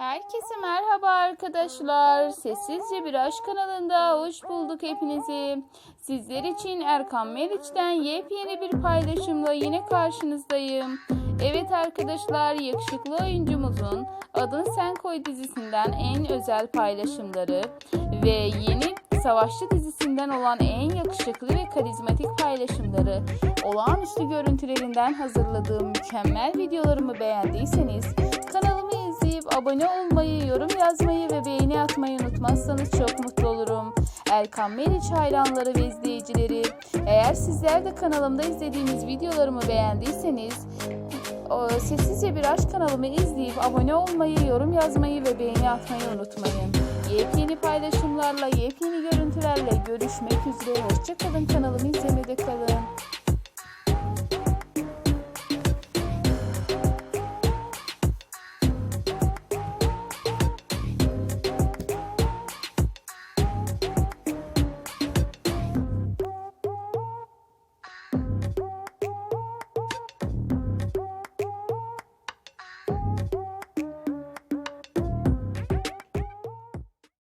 Herkese merhaba arkadaşlar. Sessizce bir aşk kanalında hoş bulduk hepinizi. Sizler için Erkan Meriç'ten yepyeni bir paylaşımla yine karşınızdayım. Evet arkadaşlar yakışıklı oyuncumuzun Adın Sen Koy dizisinden en özel paylaşımları ve yeni Savaşçı dizisinden olan en yakışıklı ve karizmatik paylaşımları, olağanüstü görüntülerinden hazırladığım mükemmel videolarımı beğendiyseniz abone olmayı, yorum yazmayı ve beğeni atmayı unutmazsanız çok mutlu olurum. Erkan Meriç hayranları ve izleyicileri, eğer sizler de kanalımda izlediğiniz videolarımı beğendiyseniz Sessizce Bir Aşk kanalımı izleyip abone olmayı, yorum yazmayı ve beğeni atmayı unutmayın. Yepyeni paylaşımlarla, yepyeni görüntülerle görüşmek üzere. Hoşçakalın kanalımı izlemede kalın.